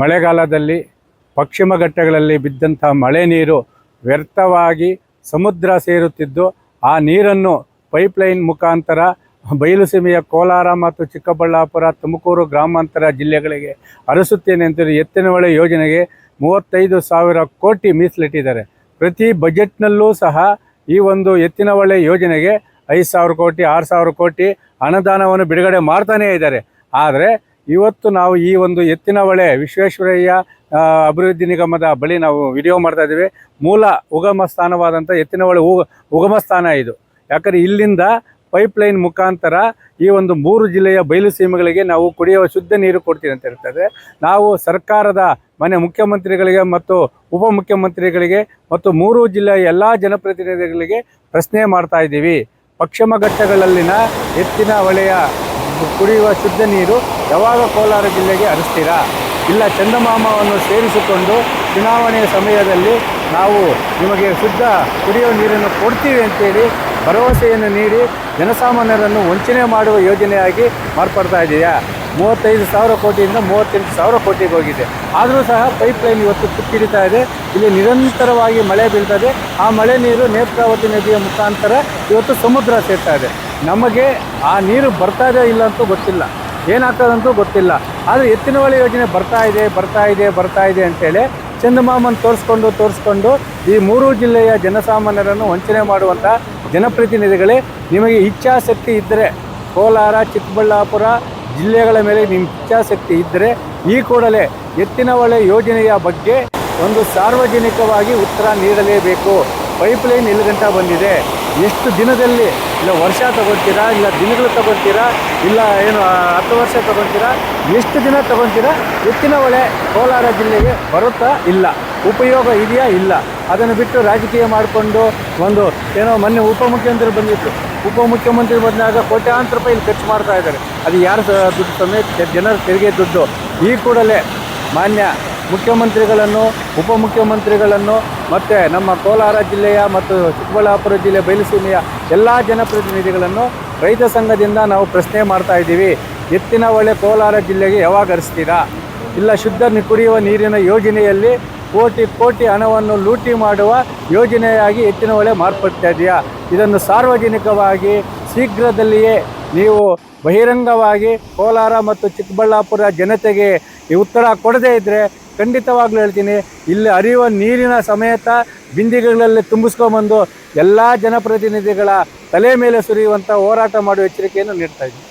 ಮಳೆಗಾಲದಲ್ಲಿ ಪಶ್ಚಿಮ ಘಟ್ಟಗಳಲ್ಲಿ ಬಿದ್ದಂಥ ಮಳೆ ನೀರು ವ್ಯರ್ಥವಾಗಿ ಸಮುದ್ರ ಸೇರುತ್ತಿದ್ದು, ಆ ನೀರನ್ನು ಪೈಪ್ಲೈನ್ ಮುಖಾಂತರ ಬಯಲುಸೀಮೆಯ ಕೋಲಾರ ಮತ್ತು ಚಿಕ್ಕಬಳ್ಳಾಪುರ, ತುಮಕೂರು ಗ್ರಾಮಾಂತರ ಜಿಲ್ಲೆಗಳಿಗೆ ಹರಿಸುತ್ತೇನೆ ಅಂತ ಎತ್ತಿನಹೊಳೆ ಯೋಜನೆಗೆ ಮೂವತ್ತೈದು ಸಾವಿರ ಕೋಟಿ ಮೀಸಲಿಟ್ಟಿದ್ದಾರೆ. ಪ್ರತಿ ಬಜೆಟ್ನಲ್ಲೂ ಸಹ ಈ ಒಂದು ಎತ್ತಿನಹೊಳೆ ಯೋಜನೆಗೆ ಐದು ಸಾವಿರ ಕೋಟಿ, ಆರು ಸಾವಿರ ಕೋಟಿ ಅನುದಾನವನ್ನು ಬಿಡುಗಡೆ ಮಾಡ್ತಾನೇ ಇದ್ದಾರೆ. ಆದರೆ ಇವತ್ತು ನಾವು ಈ ಒಂದು ಎತ್ತಿನ ಹೊಳೆ ವಿಶ್ವೇಶ್ವರಯ್ಯ ಅಭಿವೃದ್ಧಿ ನಿಗಮದ ಬಳಿ ನಾವು ವಿಡಿಯೋ ಮಾಡ್ತಾ ಇದ್ದೀವಿ. ಮೂಲ ಉಗಮ ಸ್ಥಾನವಾದಂಥ ಎತ್ತಿನ ಹೊಳೆ ಉಗ, ಉಗಮ ಸ್ಥಾನ ಇದು. ಯಾಕಂದರೆ ಇಲ್ಲಿಂದ ಪೈಪ್ಲೈನ್ ಮುಖಾಂತರ ಈ ಒಂದು ಮೂರು ಜಿಲ್ಲೆಯ ಬಯಲು ಸೀಮೆಗಳಿಗೆ ನಾವು ಕುಡಿಯುವ ಶುದ್ಧ ನೀರು ಕೊಡ್ತೀವಿ ಅಂತ ಹೇಳ್ತಾರೆ ನಾವು ಸರ್ಕಾರದ ಮನೆ ಮುಖ್ಯಮಂತ್ರಿಗಳಿಗೆ ಮತ್ತು ಉಪಮುಖ್ಯಮಂತ್ರಿಗಳಿಗೆ ಮತ್ತು ಮೂರು ಜಿಲ್ಲೆಯ ಎಲ್ಲ ಜನಪ್ರತಿನಿಧಿಗಳಿಗೆ ಪ್ರಶ್ನೆ ಮಾಡ್ತಾ ಇದ್ದೀವಿ. ಪಶ್ಚಿಮ ಘಟ್ಟಗಳಲ್ಲಿನ ಎತ್ತಿನ ಹೊಳೆಯ ಕುಡಿಯುವ ಶುದ್ಧ ನೀರು ಯಾವಾಗ ಕೋಲಾರ ಜಿಲ್ಲೆಗೆ ಹರಿಸ್ತೀರಾ? ಇಲ್ಲ ಚಂದಮಾಮವನ್ನು ಸೇರಿಸಿಕೊಂಡು ಚುನಾವಣೆಯ ಸಮಯದಲ್ಲಿ ನಾವು ನಿಮಗೆ ಶುದ್ಧ ಕುಡಿಯುವ ನೀರನ್ನು ಕೊಡ್ತೀವಿ ಅಂತೇಳಿ ಭರವಸೆಯನ್ನು ನೀಡಿ ಜನಸಾಮಾನ್ಯರನ್ನು ವಂಚನೆ ಮಾಡುವ ಯೋಜನೆಯಾಗಿ ಮಾರ್ಪಡ್ತಾ ಇದೆಯಾ? ಮೂವತ್ತೈದು ಸಾವಿರ ಕೋಟಿಯಿಂದ ಮೂವತ್ತೆಂಟು ಸಾವಿರ ಕೋಟಿಗೆ ಹೋಗಿದೆ. ಆದರೂ ಸಹ ಪೈಪ್ಲೈನ್ ಇವತ್ತು ತುಕ್ಕಿಡಿತಾ ಇದೆ. ಇಲ್ಲಿ ನಿರಂತರವಾಗಿ ಮಳೆ ಬೀಳ್ತದೆ ಆ ಮಳೆ ನೀರು ನೇತ್ರಾವತಿ ನದಿಯ ಮುಖಾಂತರ ಇವತ್ತು ಸಮುದ್ರ ಸೇರ್ತಾ ಇದೆ. ನಮಗೆ ಆ ನೀರು ಬರ್ತಾ ಇದೆ ಇಲ್ಲ ಅಂತೂ ಗೊತ್ತಿಲ್ಲ. ಏನಾಗ್ತದಂತೂ ಗೊತ್ತಿಲ್ಲ. ಆದರೆ ಎತ್ತಿನ ಹೊಳೆ ಯೋಜನೆ ಬರ್ತಾ ಇದೆ ಬರ್ತಾ ಇದೆ ಬರ್ತಾ ಇದೆ ಅಂತೇಳಿ ಚಂದಮಾಮನ್ ತೋರಿಸ್ಕೊಂಡು ತೋರಿಸ್ಕೊಂಡು ಈ ಮೂರು ಜಿಲ್ಲೆಯ ಜನಸಾಮಾನ್ಯರನ್ನು ವಂಚನೆ ಮಾಡುವಂಥ ಜನಪ್ರತಿನಿಧಿಗಳೇ ನಿಮಗೆ ಇಚ್ಛಾಶಕ್ತಿ ಇದ್ದರೆ ಕೋಲಾರ, ಚಿಕ್ಕಬಳ್ಳಾಪುರ ಜಿಲ್ಲೆಗಳ ಮೇಲೆ ನಿಮ್ಮ ಇಚ್ಛಾಶಕ್ತಿ ಇದ್ದರೆ ಈ ಕೂಡಲೇ ಎತ್ತಿನ ಹೊಳೆ ಯೋಜನೆಯ ಬಗ್ಗೆ ಒಂದು ಸಾರ್ವಜನಿಕವಾಗಿ ಉತ್ತರ ನೀಡಲೇಬೇಕು. ಪೈಪ್ಲೈನ್ ಇಲ್ಲದಂತ ಗಂಟ ಬಂದಿದೆ. ಎಷ್ಟು ದಿನದಲ್ಲಿ ಇಲ್ಲ ವರ್ಷ ತಗೊಳ್ತೀರಾ, ಇಲ್ಲ ದಿನಗಳು ತಗೊಳ್ತೀರಾ, ಇಲ್ಲ ಏನು ಹತ್ತು ವರ್ಷ ತಗೊಳ್ತೀರಾ, ಎಷ್ಟು ದಿನ ತಗೊಳ್ತೀರಾ, ಎತ್ತಿನ ಹೊಳೆ ಕೋಲಾರ ಜಿಲ್ಲೆಗೆ ಬರುತ್ತಾ ಇಲ್ಲ, ಉಪಯೋಗ ಇದೆಯಾ ಇಲ್ಲ, ಅದನ್ನು ಬಿಟ್ಟು ರಾಜಕೀಯ ಮಾಡಿಕೊಂಡು ಒಂದು ಏನೋ ಮೊನ್ನೆ ಉಪಮುಖ್ಯಮಂತ್ರಿ ಬಂದಿತ್ತು ಉಪಮುಖ್ಯಮಂತ್ರಿ ಬಂದಾಗ ಕೋಟ್ಯಾಂತರ ರೂಪಾಯಿ ಇಲ್ಲಿ ಖರ್ಚು ಮಾಡ್ತಾ ಇದ್ದಾರೆ, ಅದು ಯಾರು ದುಡ್ಡು ಸಮೇತ ಜನರ ತೆರಿಗೆ ದುಡ್ಡು, ಈ ಕೂಡಲೇ ಮಾನ್ಯ ಮುಖ್ಯಮಂತ್ರಿಗಳನ್ನು, ಉಪಮುಖ್ಯಮಂತ್ರಿಗಳನ್ನು ಮತ್ತು ನಮ್ಮ ಕೋಲಾರ ಜಿಲ್ಲೆಯ ಮತ್ತು ಚಿಕ್ಕಬಳ್ಳಾಪುರ ಜಿಲ್ಲೆ ಬಯಲುಸೀಮೆಯ ಎಲ್ಲ ಜನಪ್ರತಿನಿಧಿಗಳನ್ನು ರೈತ ಸಂಘದಿಂದ ನಾವು ಪ್ರಶ್ನೆ ಮಾಡ್ತಾ ಇದ್ದೀವಿ. ಎತ್ತಿನ ಹೊಳೆ ಕೋಲಾರ ಜಿಲ್ಲೆಗೆ ಯಾವಾಗ ಹರಿಸ್ತೀರಾ? ಇಲ್ಲ ಶುದ್ಧ ಕುಡಿಯುವ ನೀರಿನ ಯೋಜನೆಯಲ್ಲಿ ಕೋಟಿ ಕೋಟಿ ಹಣವನ್ನು ಲೂಟಿ ಮಾಡುವ ಯೋಜನೆಯಾಗಿ ಎತ್ತಿನ ಹೊಳೆ ಮಾರ್ಪಡ್ತಾ ಇದೆಯಾ? ಇದನ್ನು ಸಾರ್ವಜನಿಕವಾಗಿ ಶೀಘ್ರದಲ್ಲಿಯೇ ನೀವು ಬಹಿರಂಗವಾಗಿ ಕೋಲಾರ ಮತ್ತು ಚಿಕ್ಕಬಳ್ಳಾಪುರ ಜನತೆಗೆ ಈ ಉತ್ತರ ಕೊಡದೇ ಇದ್ದರೆ ಖಂಡಿತವಾಗ್ಲೂ ಹೇಳ್ತೀನಿ, ಇಲ್ಲಿ ಹರಿಯುವ ನೀರಿನ ಸಮೇತ ಬಿಂದಿಗೆಗಳಲ್ಲಿ ತುಂಬಿಸ್ಕೊಂಬಂದು ಎಲ್ಲ ಜನಪ್ರತಿನಿಧಿಗಳ ತಲೆ ಮೇಲೆ ಸುರಿಯುವಂಥ ಹೋರಾಟ ಮಾಡುವ ಎಚ್ಚರಿಕೆಯನ್ನು ನೀಡ್ತಾ ಇದ್ದೀನಿ.